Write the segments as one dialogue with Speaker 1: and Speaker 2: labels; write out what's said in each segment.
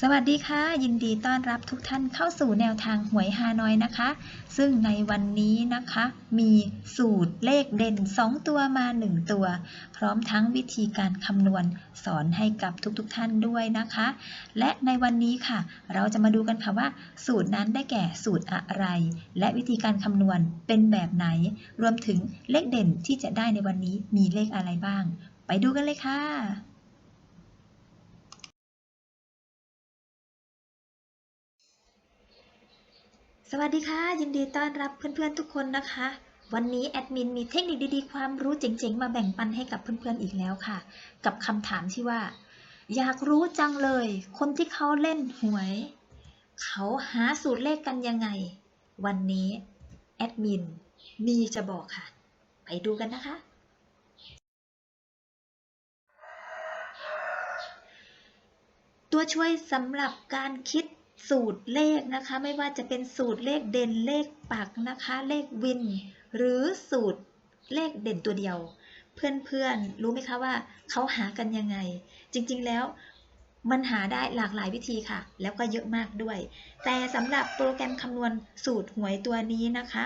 Speaker 1: สวัสดีค่ะ ยินดีต้อนรับทุกท่านเข้าสู่แนวทางหวยฮานอยนะคะ ซึ่งในวันนี้นะคะ มีสูตรเลขเด่น 2 ตัวมา 1 ตัว พร้อมทั้งวิธีการคำนวณสอนให้กับทุกๆทท่านด้วยนะคะ และในวันนี้ค่ะ เราจะมาดูกันค่ะว่า สูตรนั้นได้แก่สูตรอะไร และวิธีการคำนวณเป็นแบบไหน รวมถึงเลขเด่นที่จะได้ในวันนี้มีเลขอะไรบ้าง ไปดูกันเลยค่ะ สวัสดีค่ะ ยินดีต้อนรับเพื่อนๆทุกคนนะคะ วันนี้แอดมินมีเทคนิคดีๆ ความรู้เจ๋งๆ มาแบ่งปันให้กับเพื่อนๆอีกแล้วค่ะ กับคำถามที่ว่า อยากรู้จังเลย คนที่เขาเล่นหวย เขาหาสูตรเลขกันยังไง วันนี้แอดมินมีจะบอกค่ะ ไปดูกันนะคะ ตัวช่วยสำหรับการคิด สูตรเลขนะคะ ไม่ว่าจะเป็นสูตรเลขเด่นเลขปักนะคะ เลขวิน หรือสูตรเลขเด่นตัวเดียว เพื่อนๆรู้ไหมคะว่าเขาหากันยังไง จริงๆแล้วมันหาได้หลากหลายวิธีค่ะ แล้วก็เยอะมากด้วย แต่สำหรับโปรแกรมคำนวณสูตรหวยตัวนี้นะคะ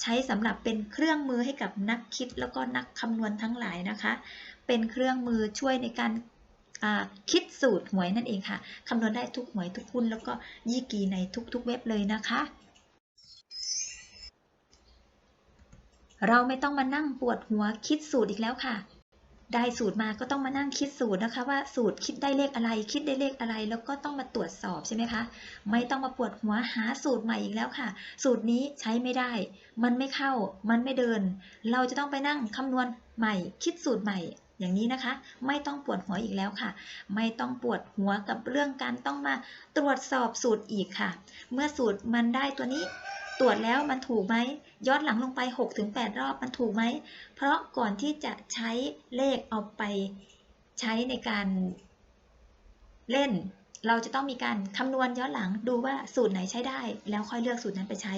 Speaker 1: ใช้สำหรับเป็นเครื่องมือให้กับนักคิดแล้วก็นักคำนวณทั้งหลายนะคะ เป็นเครื่องมือช่วยในการ คิดสูตรหวยนั่นเองค่ะคำนวณได้ทุกหวยทุกหุ้นแล้วก็ยี่กีในทุกๆเว็บเลยนะคะเราไม่ต้องมานั่งปวดหัวคิดสูตรอีกแล้วค่ะ ได้สูตรมาก็ต้องมานั่งคิดสูตรนะคะ ว่าสูตรคิดได้เลขอะไร คิดได้เลขอะไร แล้วก็ต้องมาตรวจสอบใช่ไหมคะ ไม่ต้องมาปวดหัวหาสูตรใหม่อีกแล้วค่ะ สูตรนี้ใช้ไม่ได้ มันไม่เข้า มันไม่เดิน เราจะต้องไปนั่งคำนวณใหม่ คิดสูตรใหม่ อย่างนี้นะคะ ไม่ต้องปวดหัวอีกแล้วค่ะ ไม่ต้องปวดหัวกับเรื่องการต้องมาตรวจสอบสูตรอีกค่ะ เมื่อสูตรมันได้ตัวนี้ ตรวจแล้วมันถูกไหมย้อนหลังลงไป 6-8 รอบมันถูกไหม เพราะก่อนที่จะใช้เลขเอาไปใช้ในการเล่นเราจะต้องมีการคำนวณย้อนหลังดูว่าสูตรไหนใช้ได้ แล้วค่อยเลือกสูตรนั้นไปใช้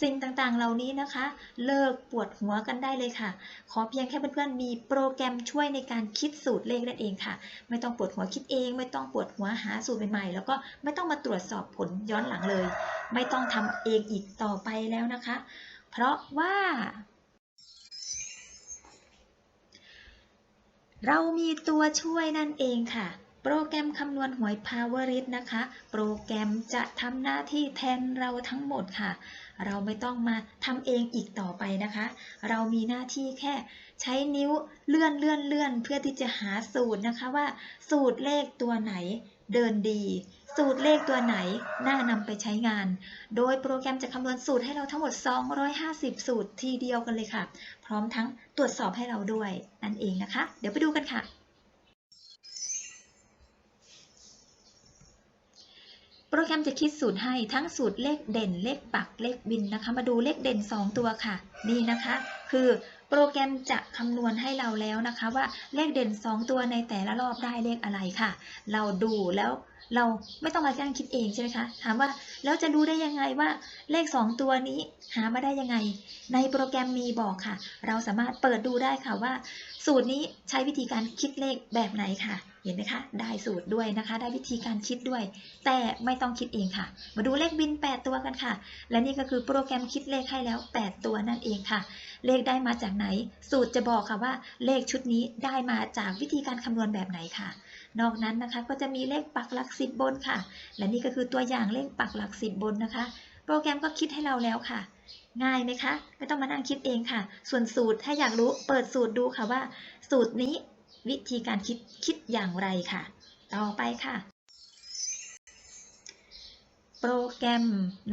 Speaker 1: สิ่งต่างๆ เหล่านี้นะคะ เลิกปวดหัวกันได้เลยค่ะ ขอเพียงแค่เพื่อนๆมีโปรแกรมช่วยในการคิดสูตรเลขนั่นเองค่ะ ไม่ต้องปวดหัวคิดเอง ไม่ต้องปวดหัวหาสูตรใหม่ๆ แล้วก็ไม่ต้องมาตรวจสอบผลย้อนหลังเลย ไม่ต้องทำเองอีกต่อไปแล้วนะคะ เพราะว่าเรามีตัวช่วยนั่นเองค่ะ โปรแกรมคำนวณหวย Powerit นะคะ โปรแกรมจะทำหน้าที่แทนเราทั้งหมดค่ะ เราไม่ต้องมาทำเองอีกต่อไปนะคะ เรามีหน้าที่แค่ใช้นิ้วเลื่อนเลื่อนเลื่อนเพื่อที่จะหาสูตรนะคะว่า สูตรเลขตัวไหนเดินดี สูตรเลขตัวไหนน่านำไปใช้งาน โดยโปรแกรมจะคำนวณสูตรให้เราทั้งหมด 250 สูตรทีเดียวกันเลยค่ะ พร้อมทั้งตรวจสอบให้เราด้วยนั่นเองนะคะ เดี๋ยวไปดูกันค่ะ โปรแกรมจะคิดสูตรให้ทั้งสูตรเลขเด่นเลขปักเลขบินนะคะ มาดูเลขเด่น 2 ตัวค่ะนี่นะคะ คือโปรแกรมจะคำนวณให้เราแล้วนะคะ ว่าเลขเด่น 2 ตัวในแต่ละรอบได้เลขอะไรค่ะ เราดูแล้ว เราไม่ต้องมาจ้างคิดเองใช่ไหมคะ ถามว่าแล้วจะรู้ได้ยังไงว่าเลข 2 ตัวนี้หามาได้ยังไง ในโปรแกรมมีบอกค่ะ เราสามารถเปิดดูได้ค่ะว่า สูตรนี้ใช้วิธีการคิดเลขแบบไหนค่ะ เห็นไหมคะ ได้สูตรด้วยนะคะ ได้วิธีการคิดด้วย แต่ไม่ต้องคิดเองค่ะ มาดูเลขบิน 8 ตัวกันค่ะ และนี่ก็คือโปรแกรมคิดเลขให้แล้ว 8 ตัวนั่นเองค่ะ เลขได้มาจากไหน สูตรจะบอกค่ะว่า เลขชุดนี้ได้มาจากวิธีการคำนวณแบบไหนค่ะ นอกนั้นนะคะก็จะมีเลขปักหลักสิบบนค่ะ และนี่ก็คือตัวอย่างเลขปักหลักสิบบนนะคะ โปรแกรมก็คิดให้เราแล้วค่ะ ง่ายไหมคะ ไม่ต้องมานั่งคิดเองค่ะ ส่วนสูตรถ้าอยากรู้เปิดสูตรดูค่ะว่า สูตรนี้วิธีการคิดคิดอย่างไรค่ะ ต่อไปค่ะโปรแกรม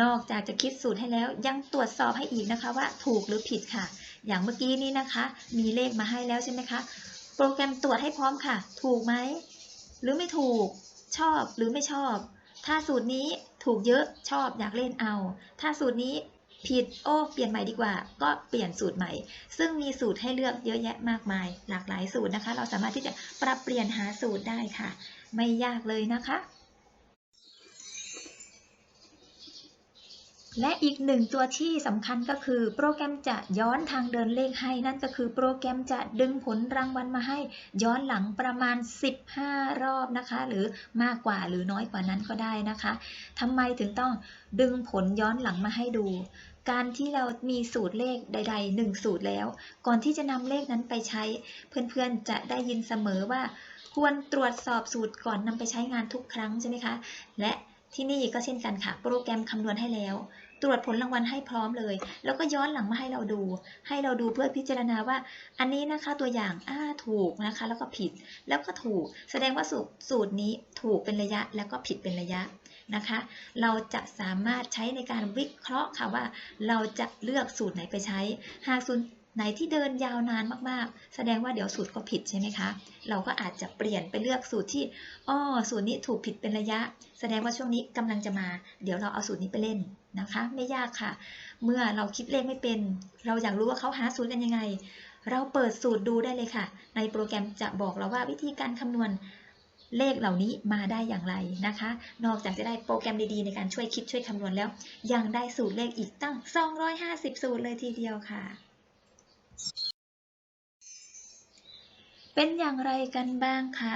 Speaker 1: นอกจากจะคิดสูตรให้แล้วยังตรวจสอบให้อีกนะคะว่าถูกหรือผิดค่ะ อย่างเมื่อกี้นี้นะคะ มีเลขมาให้แล้วใช่ไหมคะ โปรแกรมตรวจให้พร้อมค่ะ ถูกไหม หรือไม่ถูก ชอบหรือไม่ชอบ ถ้าสูตรนี้ถูกเยอะชอบอยากเล่นเอา ถ้าสูตรนี้ผิดโอ้เปลี่ยนใหม่ดีกว่า ก็เปลี่ยนสูตรใหม่ ซึ่งมีสูตรให้เลือกเยอะแยะมากมาย หลากหลายสูตรนะคะ เราสามารถที่จะปรับเปลี่ยนหาสูตรได้ค่ะ ไม่ยากเลยนะคะ และอีกหนึ่งตัวที่สำคัญก็คือโปรแกรมจะย้อนทางเดินเลขให้นั่นก็คือโปรแกรมจะดึงผลรางวัลมาให้ ย้อนหลังประมาณ 15 รอบนะคะ หรือมากกว่าหรือน้อยกว่านั้นก็ได้นะคะทำไมถึงต้องดึงผลย้อนหลังมาให้ดู การที่เรามีสูตรเลขใดๆหนึ่งสูตรแล้ว ก่อนที่จะนำเลขนั้นไปใช้ เพื่อนๆจะได้ยินเสมอว่าควรตรวจสอบสูตรก่อนนำไปใช้งานทุกครั้งใช่ไหมคะ และ ที่นี่ก็เช่นกันค่ะ โปรแกรมคำนวณให้แล้ว ตรวจผลรางวัลให้พร้อมเลย แล้วก็ย้อนหลังมาให้เราดู ให้เราดูเพื่อพิจารณาว่า อันนี้นะคะตัวอย่างอ่าถูกนะคะ แล้วก็ผิด แล้วก็ถูก แสดงว่าสูตรสูตรนี้ถูกเป็นระยะ แล้วก็ผิดเป็นระยะนะคะ เราจะสามารถใช้ในการวิเคราะห์ค่ะว่า เราจะเลือกสูตรไหนไปใช้ หากสูตร ไหนที่เดินยาวนานมากๆ แสดงว่าเดี๋ยวสูตรก็ผิดใช่ไหมคะ เราก็อาจจะเปลี่ยนไปเลือกสูตรที่อ้อสูตรนี้ถูกผิดเป็นระยะ แสดงว่าช่วงนี้กำลังจะมา เดี๋ยวเราเอาสูตรนี้ไปเล่นนะคะ ไม่ยากค่ะ เมื่อเราคิดเลขไม่เป็น เราอยากรู้ว่าเขาหาสูตรกันยังไง เราเปิดสูตรดูได้เลยค่ะ ในโปรแกรมจะบอกเราว่าวิธีการคำนวณเลขเหล่านี้มาได้อย่างไรนะคะ นอกจากจะได้โปรแกรมดีๆ ในการช่วยคิดช่วยคำนวณแล้ว ยังได้สูตรเลขอีกตั้ง 250 สูตรเลยทีเดียวค่ะ เป็นอย่างไรกันบ้างคะ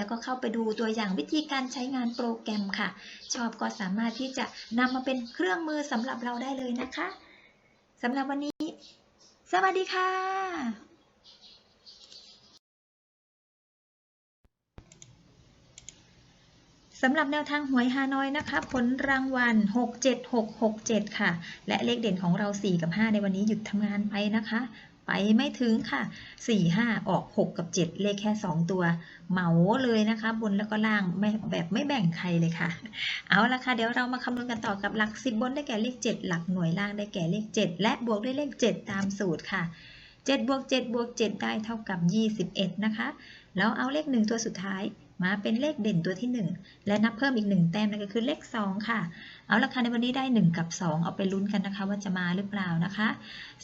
Speaker 1: ้วแล้วก็เข้าไปดูตัวอย่างวิธีการใช้งานโปรแกรมค่ะ ชอบก็สามารถที่จะนำมาเป็นเครื่องมือสำหรับเราได้เลยนะคะสำหรับวันนี้ สวัสดีค่ะ สำหรับแนวทางหวยฮานอยนะคะ ผลรางวัล 67667 ค่ะ และเลขเด่นของเรา 4 กับ 5 ในวันนี้หยุดทำงานไปนะคะ ไปไม่ถึงค่ะ 4 5 ออก 6 กับ 7 เลขแค่ 2 ตัว เหมาเลยนะคะ บนแล้วก็ล่างไม่แบบไม่แบ่งใครเลยค่ะ เอาละค่ะ เดี๋ยวเรามาคำนวณกันต่อกับหลัก 10 บนได้แก่เลข 7 หลักหน่วยล่างได้แก่เลข 7 และบวกด้วยเลข 7 ตามสูตรค่ะ7บวก7บวก7ได้เท่ากับ 21 นะคะ แล้วเอาเลข 1 ตัวสุดท้าย มาเป็นเลขเด่นตัวที่ 1 และนับเพิ่มอีก 1 แต้มนั่นก็คือเลข 2 ค่ะ เอาละค่ะในวันนี้ได้ 1 กับ 2 เอาไปลุ้นกันนะคะ ว่าจะมาหรือเปล่านะคะ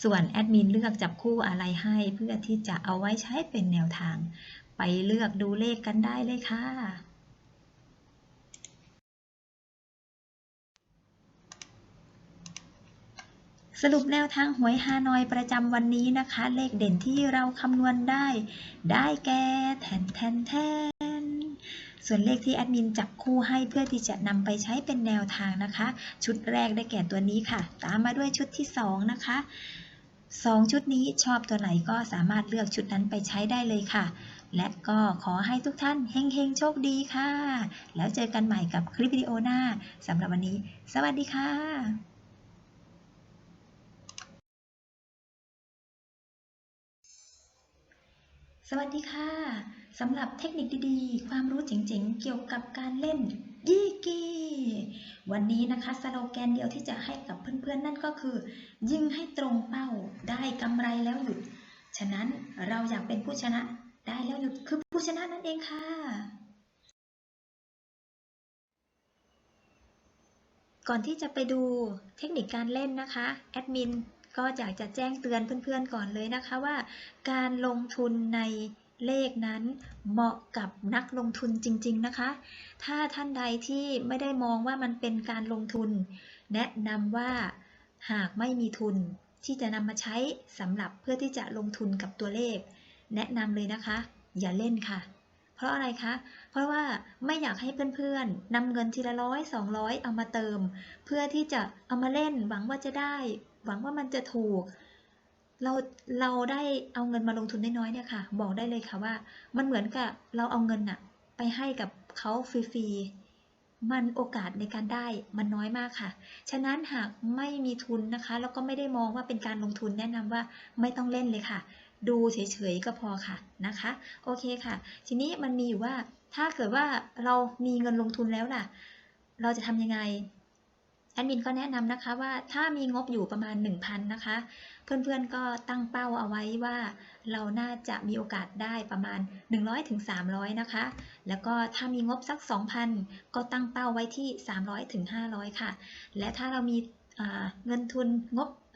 Speaker 1: ส่วนแอดมินเลือกจับคู่อะไรให้เพื่อที่จะเอาไว้ใช้เป็นแนวทาง ไปเลือกดูเลขกันได้เลยค่ะสรุปแนวทางหวยฮานอยประจำวันนี้นะคะ เลขเด่นที่เราคำนวณได้ ได้แก่แทนแทนแทน ส่วนเลขที่แอดมินจับคู่ให้เพื่อที่จะนำไปใช้เป็นแนวทางนะคะ ชุดแรกได้แก่ตัวนี้ค่ะ ตามมาด้วยชุดที่ 2 นะคะ 2 ชุดนี้ชอบตัวไหนก็สามารถเลือกชุดนั้นไปใช้ได้เลยค่ะ และก็ขอให้ทุกท่านเฮงๆ โชคดีค่ะ แล้วเจอกันใหม่กับคลิปวิดีโอหน้าสำหรับวันนี้ สวัสดีค่ะสวัสดีค่ะ สำหรับเทคนิคดีๆ ความรู้เจ๋งๆ เกี่ยวกับการเล่นยี่กีวันนี้นะคะสโลแกนเดียวที่จะให้กับเพื่อนๆ นั่นก็คือ ยิงให้ตรงเป้าได้กำไรแล้วหยุด ฉะนั้นเราอยากเป็นผู้ชนะได้แล้วหยุดคือผู้ชนะนั่นเองค่ะ ก่อนที่จะไปดูเทคนิคการเล่นนะคะแอดมินก็อยากจะแจ้งเตือนเพื่อนๆก่อนเลยนะคะว่า การลงทุนใน เลขนั้นเหมาะกับนักลงทุนจริง ๆ นะคะ ถ้าท่านใดที่ไม่ได้มองว่ามันเป็นการลงทุน แนะนำว่าหากไม่มีทุนที่จะนำมาใช้สำหรับเพื่อที่จะลงทุนกับตัวเลข แนะนำเลยนะคะ อย่าเล่นค่ะ เพราะอะไรคะ เพราะว่าไม่อยากให้เพื่อนๆนำเงินทีละร้อยสองร้อยเอามาเติม เพื่อที่จะเอามาเล่นหวังว่าจะได้ หวังว่ามันจะถูก เราเราได้เอาเงินมาลงทุนน้อยๆเนี่ยค่ะ บอกได้เลยค่ะว่า มันเหมือนกับเราเอาเงินอะไปให้กับเขาฟรีๆมันโอกาสในการได้มันน้อยมากค่ะ ฉะนั้นหากไม่มีทุนนะคะ แล้วก็ไม่ได้มองว่าเป็นการลงทุนแนะนำว่าไม่ต้องเล่นเลยค่ะ ดูเฉยๆก็พอค่ะนะคะ โอเคค่ะ ทีนี้มันมีอยู่ว่าถ้าเกิดว่าเรามีเงินลงทุนแล้วล่ะ เราจะทำยังไงแอดมินก็แนะนำนะคะว่าถ้ามีงบอยู่ประมาณ 1,000นะคะ เพื่อนๆก็ตั้งเป้าเอาไว้ว่าเราน่าจะมีโอกาสได้ประมาณ 100ถึง300 นะคะ แล้วก็ถ้ามีงบสัก 2,000 ก็ตั้งเป้าไว้ที่ 300ถึง500 ค่ะ และถ้าเรามีเงินทุนงบ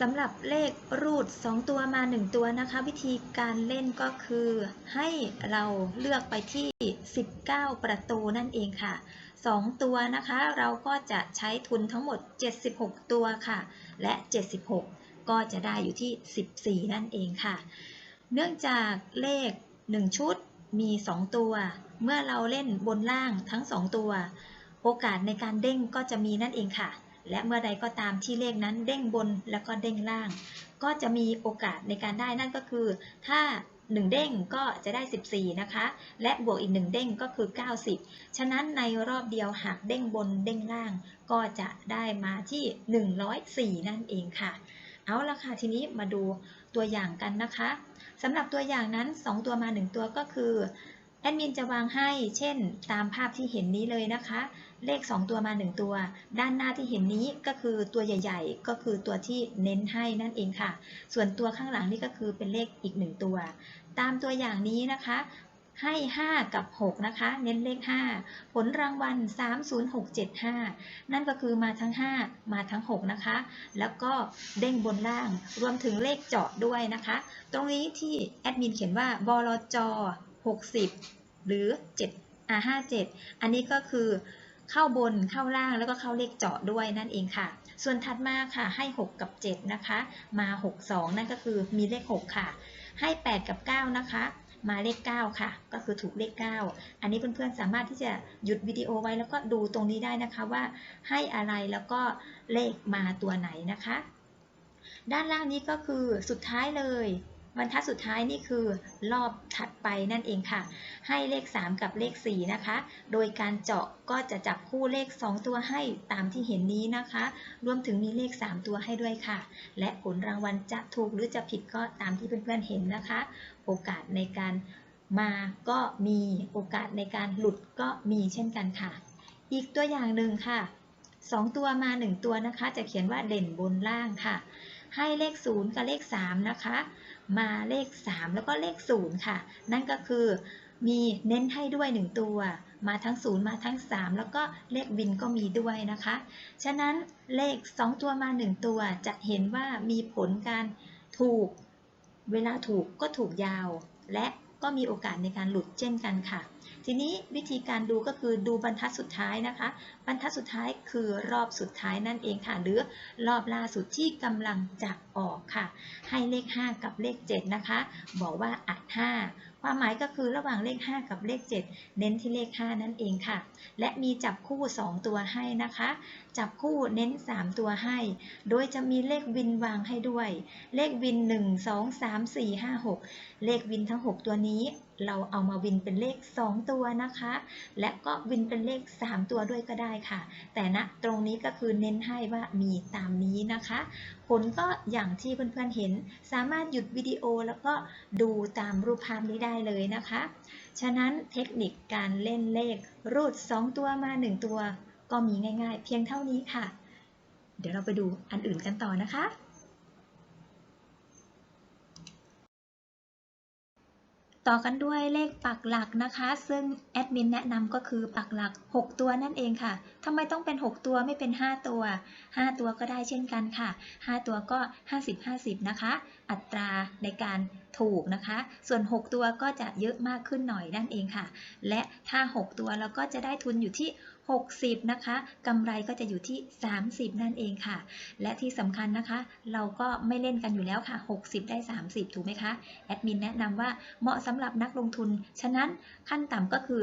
Speaker 1: สำหรับเลขรูด 2 ตัวมา 1 ตัวนะคะ วิธีการเล่นก็คือให้เราเลือกไปที่ 19 ประตูนั่นเองค่ะ 2 ตัวนะคะ เราก็จะใช้ทุนทั้งหมด 76 ตัวค่ะ และ 76 ก็จะได้อยู่ที่ 14 นั่นเองค่ะ เนื่องจากเลข 1 ชุดมี 2 ตัว เมื่อเราเล่นบนล่างทั้ง 2 ตัว โอกาสในการเด้งก็จะมีนั่นเองค่ะ และเมื่อใดก็ตามที่เลขนั้นเด้งบนแล้วก็เด้งล่าง ก็จะมีโอกาสในการได้นั่นก็คือ ถ้า 1 เด้งก็จะได้ 14 นะคะ และบวกอีก 1 เด้งก็คือ 90 ฉะนั้นในรอบเดียวหากเด้งบนเด้งล่าง ก็จะได้มาที่ 104 นั่นเองค่ะ เอาละค่ะทีนี้มาดูตัวอย่างกันนะคะสำหรับตัวอย่างนั้น 2 ตัวมา 1 ตัวก็คือแอ ดมินจะวางให้ เช่น ตามภาพที่เห็นนี้เลยนะคะ เลข 2 ตัวมา 1 ตัว ด้านหน้าที่เห็นนี้ก็คือตัวใหญ่ ๆ ก็คือตัวที่เน้นให้นั่นเองค่ะ ส่วนตัวข้างหลังนี่ก็คือเป็นเลขอีก 1 ตัว ตามตัวอย่างนี้นะคะให้ 5 กับ 6 นะคะ เน้นเลข 5 ผลรางวัล 30675 นั่นก็คือมาทั้ง 5 มาทั้ง 6 นะคะ แล้วก็เด้งบนล่าง รวมถึงเลขเจาะด้วยนะคะ ตรงนี้ที่แอดมินเขียนว่าบลจ60 หรือ7 R 57 อันนี้ก็คือเข้าบนเข้าล่างแล้วก็เข้าเลขเจาะด้วยนั่นเองค่ะ ส่วนถัดมาค่ะให้ 6 กับ 7 นะคะ มา 62 นั่นก็คือมีเลข 6 ค่ะ ให้ 8 กับ 9 นะคะ มาเลข 9 ค่ะ ก็คือถูกเลข 9 อันนี้เพื่อนๆสามารถที่จะหยุดวิดีโอไว้แล้วก็ดูตรงนี้ได้นะคะว่าให้อะไรแล้วก็เลขมาตัวไหนนะคะ ด้านล่างนี้ก็คือสุดท้ายเลย บรรทัดสุดท้ายนี่คือรอบถัดไปนั่นเองค่ะ ให้เลข 3 กับเลข 4 นะคะ โดยการเจาะก็จะจับคู่เลข 2 ตัวให้ตามที่เห็นนี้นะคะ รวมถึงมีเลข 3 ตัวให้ด้วยค่ะ และผลรางวัลจะถูกหรือจะผิดก็ตามที่เพื่อนๆเห็นนะคะ โอกาสในการมาก็มีโอกาสในการหลุดก็มีเช่นกันค่ะ อีกตัวอย่างหนึ่งค่ะ 2 ตัวมา 1 ตัวนะคะ จะเขียนว่าเด่นบนล่างค่ะ ให้เลข 0 กับเลข 3 นะคะ มาเลข 3 แล้วก็เลข 0 ค่ะ นั่นก็คือมีเน้นให้ด้วย 1 ตัว มาทั้ง 0 มาทั้ง 3 แล้วก็เลขวินก็มีด้วยนะคะ ฉะนั้นเลข 2 ตัวมา 1 ตัวจะเห็นว่ามีผลการถูก เวลาถูกก็ถูกยาวและ ก็มีโอกาสในการหลุดเช่นกันค่ะ ทีนี้วิธีการดูก็คือดูบรรทัดสุดท้ายนะคะ บรรทัดสุดท้ายคือรอบสุดท้ายนั่นเองค่ะ หรือรอบล่าสุดที่กำลังจะ ออกค่ะ ให้เลข 5 กับเลข 7 นะคะ บอกว่าอัด 5 ความหมายก็คือระหว่างเลข 5 กับเลข 7 เน้นที่เลข 5 นั่นเองค่ะ และมีจับคู่ 2 ตัวให้นะคะ จับคู่เน้น 3 ตัวให้ โดยจะมีเลขวินวางให้ด้วย เลขวิน 1 2 3 4 5 6 เลขวินทั้ง 6 ตัวนี้ เราเอามาวินเป็นเลข 2 ตัวนะคะ และก็วินเป็นเลข 3 ตัวด้วยก็ได้ค่ะ แต่ณตรงนี้ก็คือเน้นให้ว่ามีตามนี้นะคะ ผลก็อย่างที่เพื่อนๆเห็น สามารถหยุดวิดีโอแล้วก็ดูตามรูปภาพนี้ได้เลยนะคะ ฉะนั้นเทคนิคการเล่นเลขรูด 2 ตัวมา 1 ตัว ก็มีง่าย ๆ เพียงเท่านี้ค่ะ เดี๋ยวเราไปดูอันอื่นกันต่อนะคะ ต่อกันด้วยเลขปักหลักนะคะ ซึ่งแอดมินแนะนำก็คือปักหลัก 6 ตัวนั่นเองค่ะำไมต้องเป็น 6 ตัวไม่เป็น 5 ตัว 5 ตัวก็ได้เช่นกันค่ะ 5 ตัวก็ 50-50 นะคะ อัตราในการถูกนะคะ ส่วน 6 ตัวก็จะเยอะมากขึ้นหน่อยนั่นเองค่ะ และถ้า 6 ตัวเราก็จะได้ทุนอยู่ที่ 60 นะคะกำไรก็จะอยู่ที่ 30 นั่นเองค่ะ และที่สำคัญนะคะ เราก็ไม่เล่นกันอยู่แล้วค่ะ 60 ได้ 30 ถูกไหมคะ แอดมินแนะนำว่าเหมาะสำหรับนักลงทุน ฉะนั้นขั้นต่ำก็คือ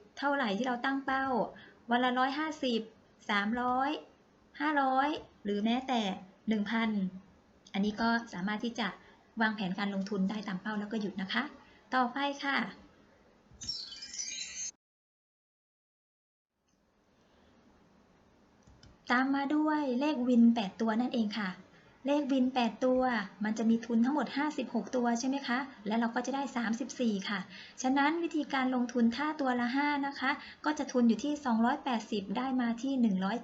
Speaker 1: เท่าไหร่ที่เราตั้งเป้า วันละร้อยห้าสิบสามร้อยห้าร้อยหรือแม้แต่หนึ่งพันอันนี้ก็สามารถที่จะวางแผนการลงทุนได้ตามเป้าแล้วก็หยุดนะคะ ต่อไปค่ะ ตามมาด้วยเลขวิน 8 ตัวนั่นเองค่ะ เลขวิน 8 ตัว มันจะมีทุนทั้งหมด 56 ตัวใช่ไหมคะ และเราก็จะได้ 34 ค่ะ ฉะนั้นวิธีการลงทุนถ้าตัวละ 5 นะคะ ก็จะทุนอยู่ที่ 280 ได้มาที่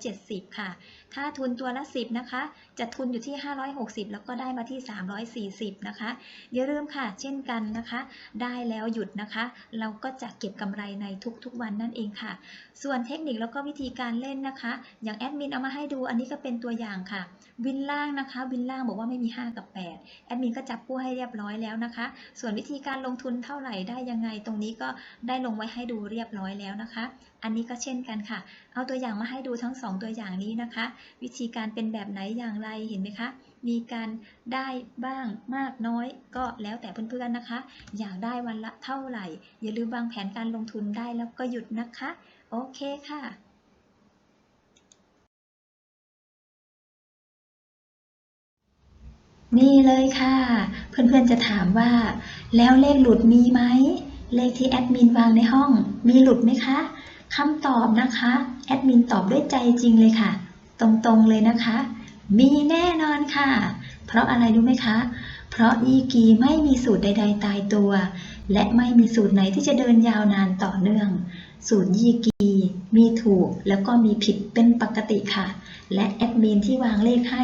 Speaker 1: 170 ค่ะถ้าทุนตัวละ 10 นะคะ จะทุนอยู่ที่ 560 แล้วก็ได้มาที่ 340 นะคะ อย่าลืมค่ะ เช่นกันนะคะ ได้แล้วหยุดนะคะ เราก็จะเก็บกำไรในทุกๆวันนั่นเองค่ะ ส่วนเทคนิคแล้วก็วิธีการเล่นนะคะ อย่างแอดมินเอามาให้ดู อันนี้ก็เป็นตัวอย่างค่ะ วินล่างนะคะ วินล่างบอกว่าไม่มี 5 กับ 8 แอดมินก็จับคู่ให้เรียบร้อยแล้วนะคะ ส่วนวิธีการลงทุนเท่าไหร่ได้ยังไงตรงนี้ก็ได้ลงไว้ให้ดูเรียบร้อยแล้วนะคะอันนี้ก็เช่นกันค่ะ เอาตัวอย่างมาให้ดูทั้ง 2 ตัวอย่างนี้นะคะ วิธีการเป็นแบบไหนอย่างไรเห็นไหมคะ มีการได้บ้างมากน้อย ก็แล้วแต่เพื่อนๆนะคะ อยากได้วันละเท่าไหร่ อย่าลืมวางแผนการลงทุนได้แล้วก็หยุดนะคะ โอเคค่ะนี่เลยค่ะ เพื่อนๆจะถามว่า แล้วเลขหลุดมีไหม เลขที่แอดมินวางในห้อง มีหลุดไหมคะ คำตอบนะคะ แอดมินตอบด้วยใจจริงเลยค่ะ ตรงๆเลยนะคะ มีแน่นอนค่ะ เพราะอะไรรู้ไหมคะ เพราะอีกีไม่มีสูตรใด ๆ ตายตัว และไม่มีสูตรไหนที่จะเดินยาวนานต่อเนื่อง สูตรยีกี มีถูกแล้วก็มีผิดเป็นปกติค่ะ และแอดมินที่วางเลขให้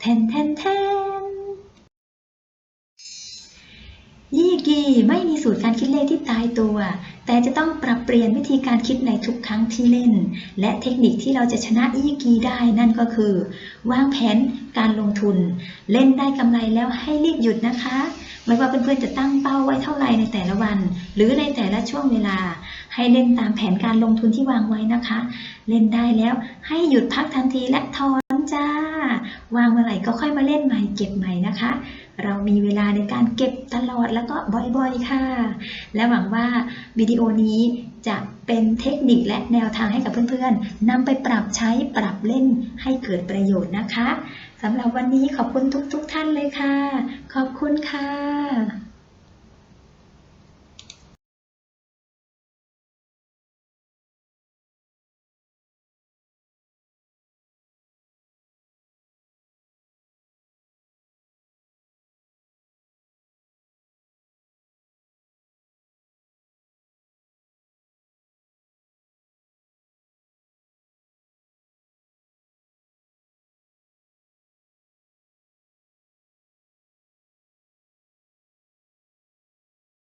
Speaker 1: แทนแทนแทนยี่กีไม่มีสูตรการคิดเลขที่ตายตัว แต่จะต้องปรับเปลี่ยนวิธีการคิดในทุกครั้งที่เล่น และเทคนิคที่เราจะชนะยี่กีได้นั่นก็คือ วางแผนการลงทุน เล่นได้กำไรแล้วให้รีบหยุดนะคะ ไม่ว่าเพื่อนๆจะตั้งเป้าไว้เท่าไหร่ในแต่ละวัน หรือในแต่ละช่วงเวลา ให้เล่นตามแผนการลงทุนที่วางไว้นะคะ เล่นได้แล้วให้หยุดพักทันทีและถอน จ้า วางเมื่อไหร่ก็ค่อยมาเล่นใหม่เก็บใหม่นะคะ เรามีเวลาในการเก็บตลอดแล้วก็บ่อยๆค่ะ และหวังว่าวิดีโอนี้จะเป็นเทคนิคและแนวทางให้กับเพื่อนๆนำไปปรับใช้ปรับเล่นให้เกิดประโยชน์นะคะสำหรับวันนี้ขอบคุณทุกๆท่านเลยค่ะ ขอบคุณค่ะ